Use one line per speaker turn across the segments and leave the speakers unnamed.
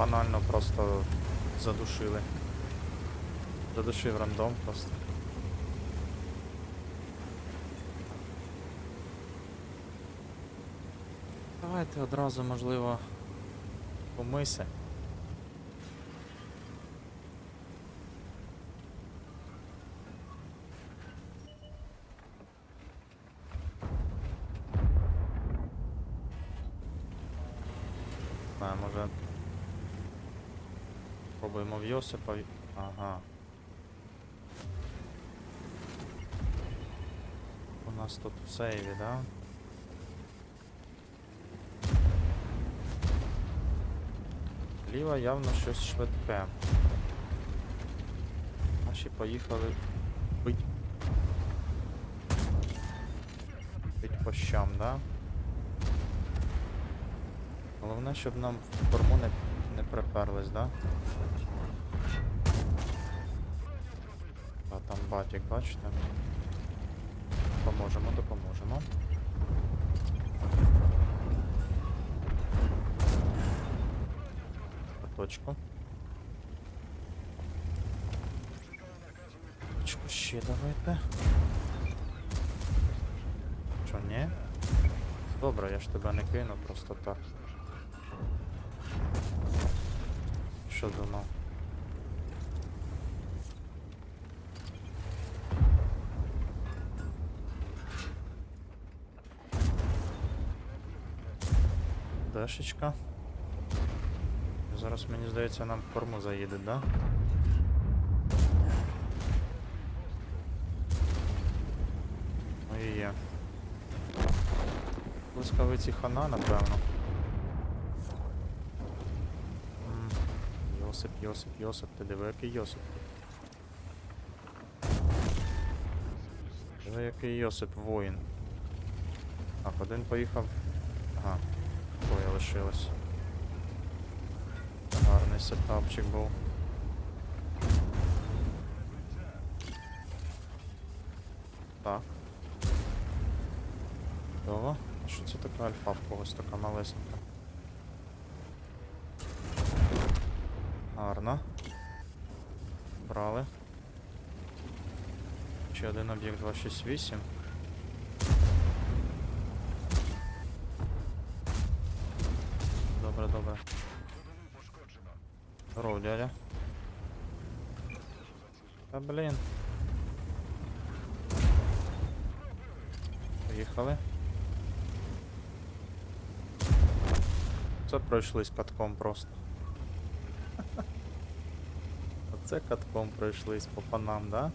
банально просто задушили. Задушив рандом просто. Давайте одразу, можливо, помиси. знаю, може. Пробуємо в Йосипа. Ага. У нас тут в сейві, да? Ліва явно щось швидке. Наші поїхали бить. Бить по щам, да? Головне, щоб нам в корму не, не приперлись, да? А там батік, бачите? Допоможемо, допоможемо. Точку. Точку ще давайте. Що, ні? Добре, я ж тебе не кину просто так. Що думав? Дешечка. Зараз мені здається нам в корму заїде, да? Ну і є. Блискавиці хана, напевно. Йосип, Йосип, Йосип, ти диви, який Йосип. Диви, який Йосип воїн. Так, один поїхав. Ага, двоє лишилось. Гарний сетапчик був. Так. Чудово. А що це така альфа в когось така малесенька? Гарно. Брали. Ще один об'єкт 268. Добре, добре. Здорово, дядя. Та блін. Поїхали. Це пройшлись катком просто. Оце катком пройшлись по панам, да?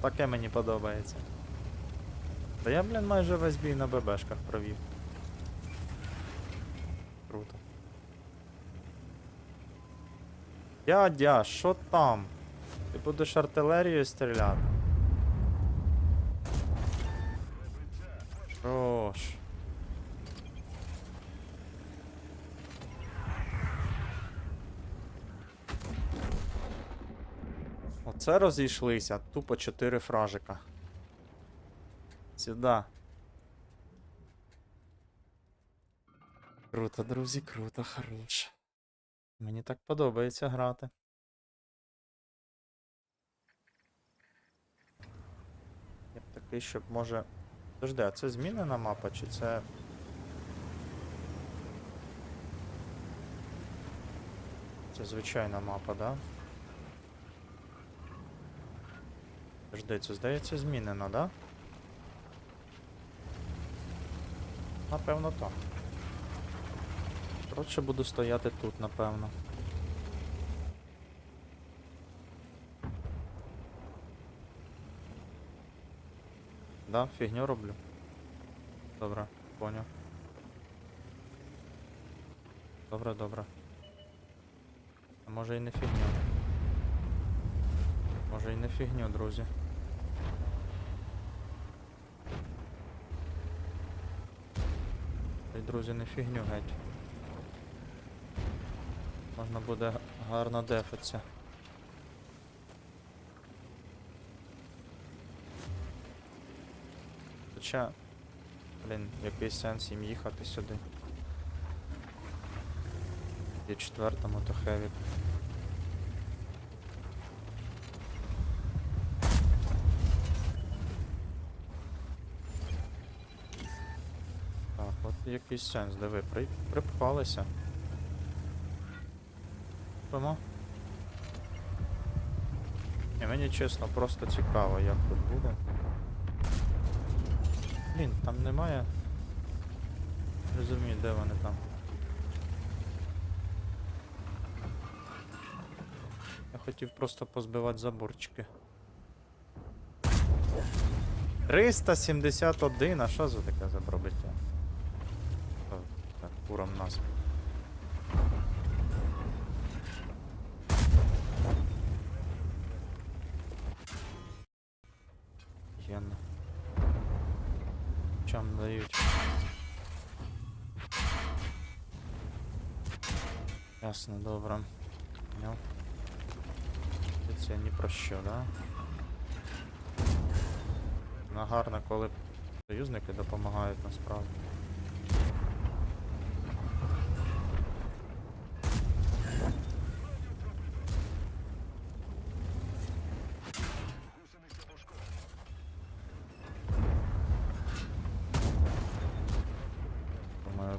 Таке мені подобається. Та я, блін, майже весь бій на ББшках провів. Круто. Дядя, що там? Ти будеш артилерією стріляти? Що ж? Оце розійшлися, тупо 4 фражика. Сюда. Круто, друзі, круто, хорош. Мені так подобається грати. Я б такий, щоб може. Подожди, а це змінена мапа, чи це. Це звичайна мапа, да? Це здається змінена, да? Напевно так. Коротше, буду стояти тут, напевно. Да, фігню роблю. Добре, поняв. Добре, добре. А може і не фігню. Може і не фігню, друзі. Та друзі, не фігню геть. Можна буде гарно дефитися. Хоча, блін, який сенс їм їхати сюди. Є то якийсь сенс, диви, при... припхалися. Тому. І мені чесно, просто цікаво, як тут буде. Блін, там немає. Розумію, де вони там. Я хотів просто позбивати заборчики. 371, а що за таке за пробиття? О, Куром нас. Єнно. Чам дають. Ясно, добре. Поняв. Це ні про що, да? Ну, гарно, коли союзники допомагають насправді.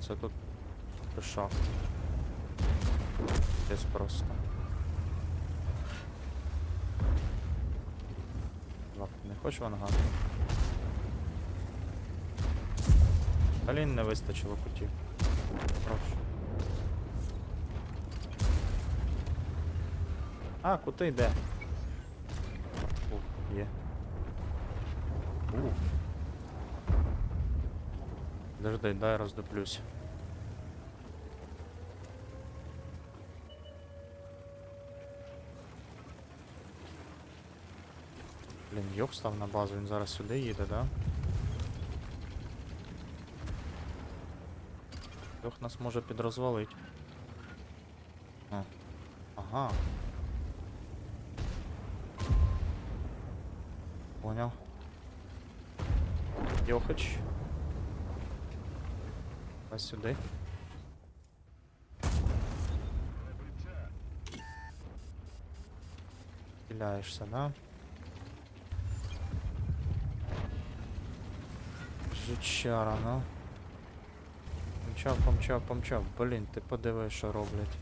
Це тут шах. Десь просто. Не хочеш вангар? Блін, не вистачило кутів. Прошу. А, кути йде. Ух, є. Ух. Подожди, дай роздоплюсь. Блін, йок став на базу, він зараз сюди їде, да? Йох нас може підрозвалить. Ага. Поняв. Йохач. А сюди. Хиляєшся, да? Жучара, ну. Помчав, помчав, помчав. Блін, ти подиви, що роблять.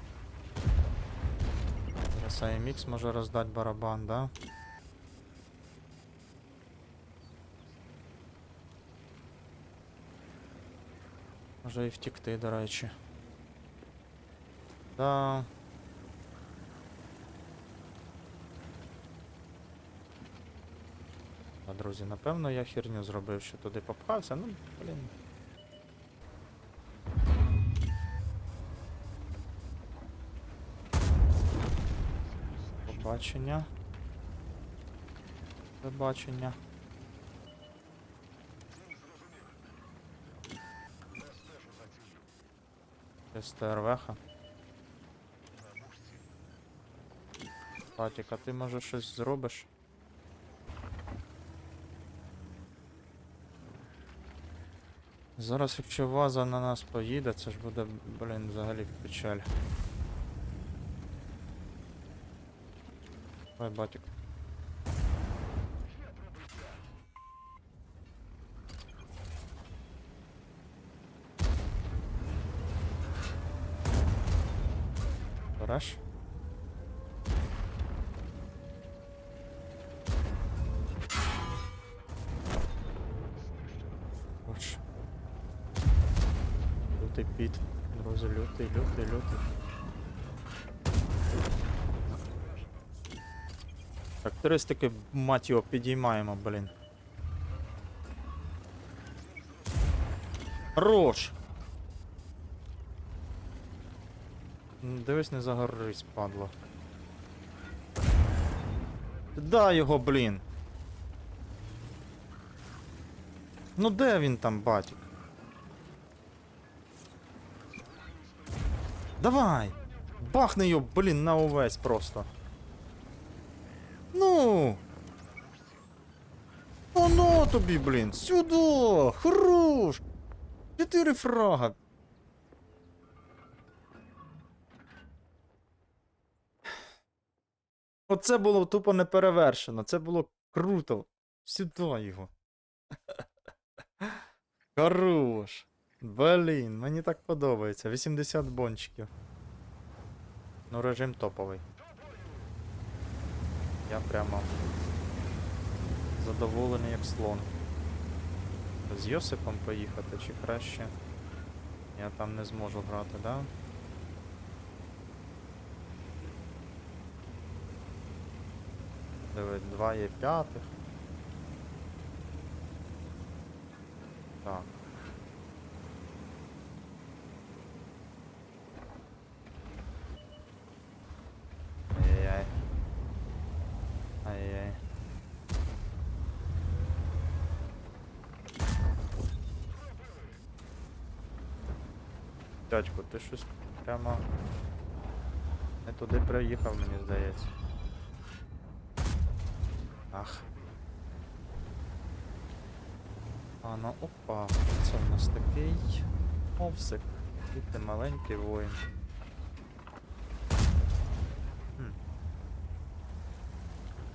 Зараз AMX може роздати барабан, да? Може і втікти, до речі. Да. А, друзі, напевно я херню зробив, що туди попхався, ну, блін. Побачення. Побачення. СТРВХ. Патік, а ти може щось зробиш? Зараз, якщо ваза на нас поїде, це ж буде, блін, взагалі печаль. Ой, батік. Лютий піт. Друзі, лютий, лютий, лютий. Характеристики, мать його, підіймаємо, блін. Хорош! Дивись, не загорись, падло. Дай його, блін. Ну де він там, батік? Давай! Бахни його, блін, на увесь просто. Ну. Оно тобі, блін! Сюди! Хорош! Чотири фрага! Оце було тупо неперевершено. Це було круто. Сюди його. Хорош. Блін, мені так подобається. 80 бончиків. Ну, режим топовий. Я прямо задоволений як слон. З Йосипом поїхати чи краще? Я там не зможу грати, да? Диви, два є п'ятих. Так. Дядьку, ти щось прямо не туди приїхав, мені здається. Ах. А ну опа, це в нас такий овсик. І ти маленький воїн. Хм.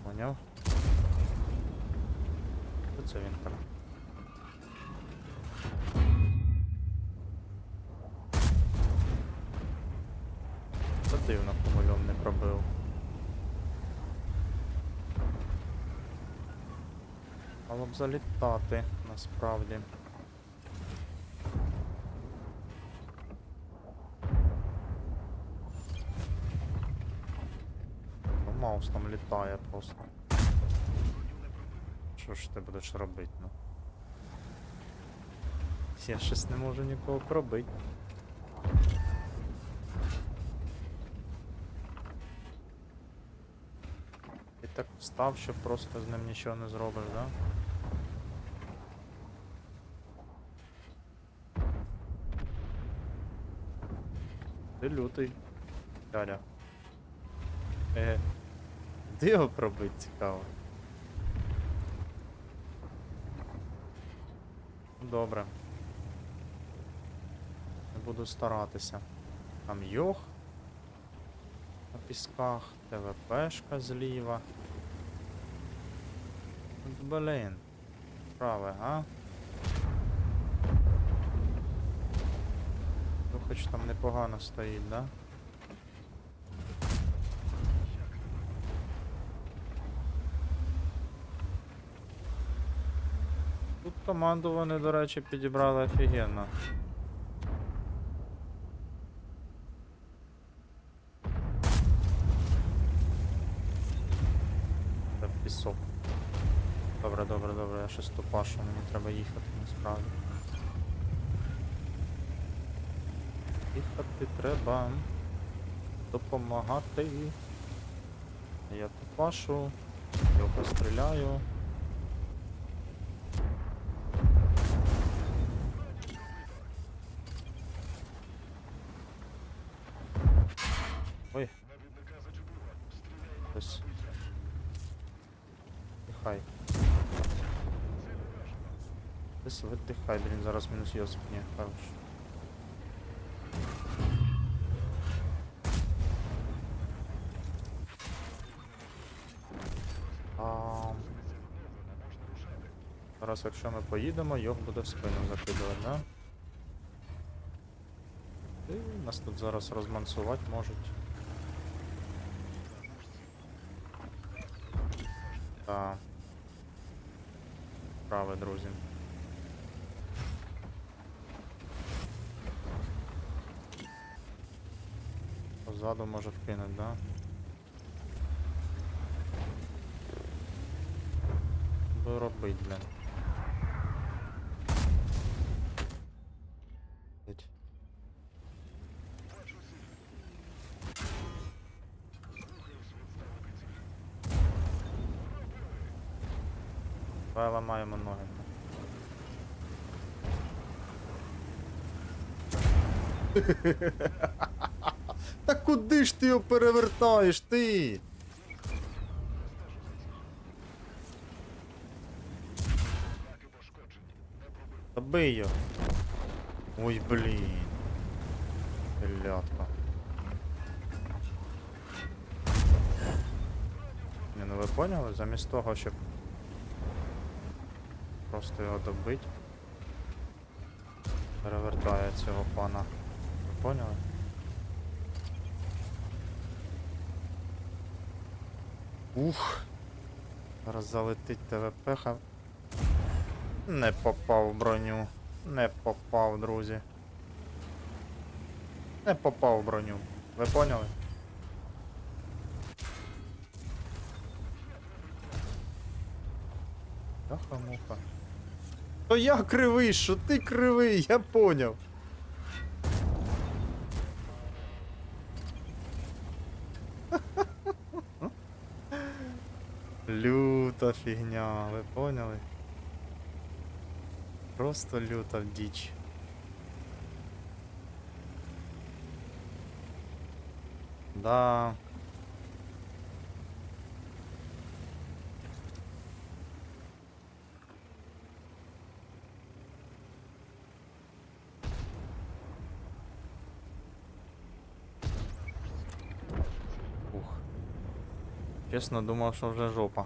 Поняв? Що це він там? Дивно помильом не пробив. Мало б залітати насправді. Ну, Маус там літає просто. Що ж ти будеш робити, ну? Я щось не можу нікого пробити. Встав, що просто з ним нічого не зробиш, да? Ти лютий. Дядя. Е. Де його пробити цікаво? Ну, Добре. Не буду старатися. Там йох на пісках, ТВПшка зліва. От Блін. Праве, а? Ну хоч там непогано стоїть, да? Тут команду вони, до речі, підібрали офігенно. Та в пісок. Добре, добре, тупашу, мені треба їхати насправді. Їхати треба. Допомагати. Я тупашу, його стріляю. Видихай, блін, зараз мінус Йосип. Ні, хорош. Зараз, якщо ми поїдемо, його буде в спину закидувати, да? І нас тут зараз розмансувати можуть. Так. Праве, друзі. Позаду може вкинуть, да? Буду робить, блін. Давай ламаємо ноги. Та куди ж ти його перевертаєш ти? Та бий його. Ой, блін. Лятка. Ні, ну ви поняли? Замість того, щоб просто його добити. Перевертає цього пана. Ви поняли? Ух. Зараз залетить ТВП-ха. Не попав в броню. Не попав, друзі. Не попав в броню. Ви поняли? Яха-муха. То я кривий, що ти кривий, я поняв. Люта фігня, ви поняли? Просто люта діч. Да. Ух. Чесно думав, що вже жопа.